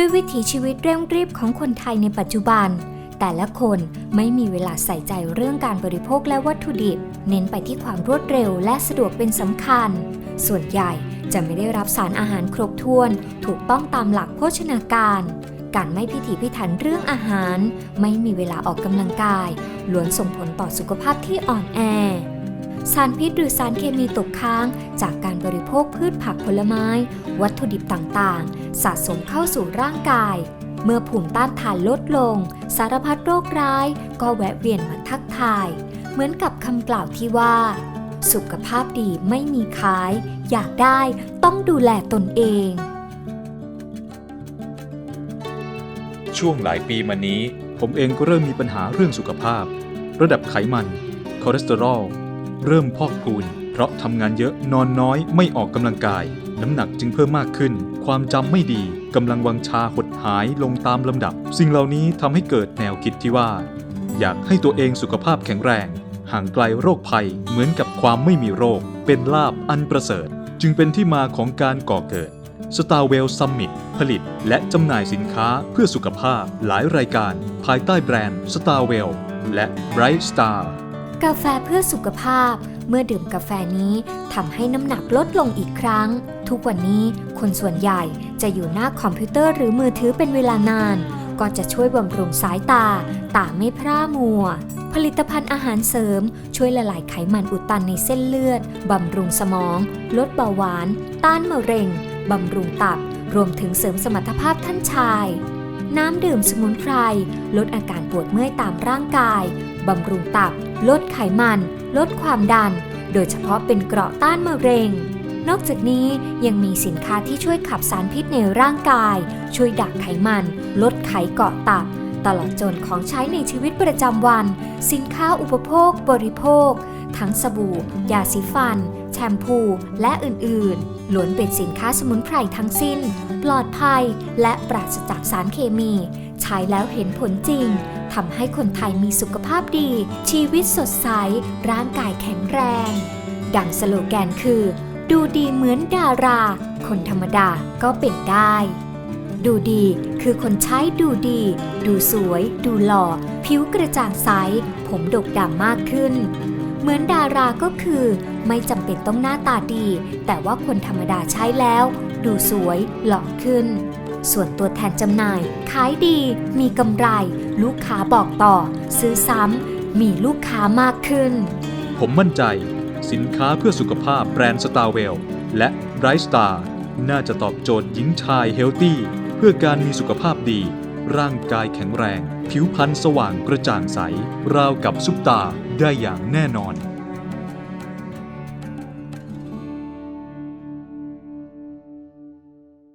ด้วยวิถีชีวิตเร่งรีบของคนไทยในปัจจุบัน แต่ละคนไม่มีเวลาใส่ใจเรื่องการบริโภคและวัตถุดิบ เน้นไปที่ความรวดเร็วและสะดวกเป็นสำคัญ ส่วนใหญ่จะไม่ได้รับสารอาหารครบถ้วน ถูกต้องตามหลักโภชนาการ การไม่พิถีพิถันเรื่องอาหาร ไม่มีเวลาออกกำลังกายล้วนส่งผลต่อสุขภาพที่อ่อนแอ สารพิษหรือสารเคมีตกค้าง จากการบริโภคพืชผักผลไม้ วัตถุดิบต่างๆ สะสมเข้าสู่ร่างกาย เมื่อภูมิต้านทานลดลง สารพัดโรคร้าย ก็แวะเวียนมาทักทาย เหมือนกับคำกล่าวที่ว่า สุขภาพดีไม่มีขาย อยากได้ต้องดูแลตนเอง ช่วงหลายปีมานี้ ผมเองก็เริ่มมีปัญหาเรื่องสุขภาพ ระดับไขมัน คอเลสเตอรอล เริ่มพอกพูน เพราะทำงานเยอะนอนน้อยไม่ออกกำลังกาย น้ำหนักจึงเพิ่มมากขึ้น ความจำไม่ดีกำลังวังชาหดหายลงตามลำดับ สิ่งเหล่านี้ทำให้เกิดแนวคิดที่ว่า อยากให้ตัวเองสุขภาพแข็งแรง ห่างไกลโรคภัยเหมือนกับความไม่มีโรค เป็นลาบอันประเสริฐ จึงเป็นที่มาของการก่อเกิด s t a r w e l l Summit ผลิตและจำหน่ายสินค้าเพื่อสุขภาพหลายรายการ ภายใต้แบรนด์ s t a r w e l l และ Bright Star กาแฟเพื่อสุขภาพ เมื่อดื่มกาแฟนี้ทำให้น้ำหนักลดลงอีกครั้ง ทุกวันนี้คนส่วนใหญ่จะอยู่หน้าคอมพิวเตอร์หรือมือถือเป็นเวลานาน ก็จะช่วยบำรุงสายตา ตาไม่พร่ามัว ผลิตภัณฑ์อาหารเสริม ช่วยละลายไขมันอุดตันในเส้นเลือดบำรุงสมอง ลดเบาหวาน ต้านมะเร็งบำรุงตับ รวมถึงเสริมสมรรถภาพท่านชาย น้ำดื่มสมุนไพร ลดอาการปวดเมื่อยตามร่างกาย บำรุงตับ ลดไขมัน ลดความดัน โดยเฉพาะเป็นเกราะต้านมะเร็ง นอกจากนี้ยังมีสินค้าที่ช่วยขับสารพิษในร่างกาย ช่วยดักไขมัน ลดไขเกาะตับ ตลอดจนของใช้ในชีวิตประจำวัน สินค้าอุปโภค บริโภค ทั้งสบู่ ยาสีฟันแชมพู และอื่นๆล้วนเป็นสินค้าสมุนไพรทั้งสิ้น ปลอดภัยและปราศจากสารเคมี ใช้แล้วเห็นผลจริงทำให้คนไทยมีสุขภาพดี ชีวิตสดใส ร่างกายแข็งแรง ดังสโลแกนคือ ดูดีเหมือนดารา คนธรรมดาก็เป็นได้ ดูดีคือคนใช้ดูดี ดูสวย ดูหล่อ ผิวกระจ่างใส ผมดกดำมากขึ้น เหมือนดาราก็คือ ไม่จำเป็นต้องหน้าตาดี แต่ว่าคนธรรมดาใช้แล้ว ดูสวยหล่อขึ้น ส่วนตัวแทนจำหน่าย ขายดี มีกำไร ลูกค้าบอกต่อ ซื้อซ้ำมีลูกค้ามากขึ้น ผมมั่นใจ สินค้าเพื่อสุขภาพแบรนด์ s t a r w e l l และ Bright Star น่าจะตอบโจทย์หญิงชายเฮลตี้เพื่อการมีสุขภาพดี ร่างกายแข็งแรง ผิวพรรณสว่างกระจ่างใส ราวกับซุปตาได้อย่างแน่นอน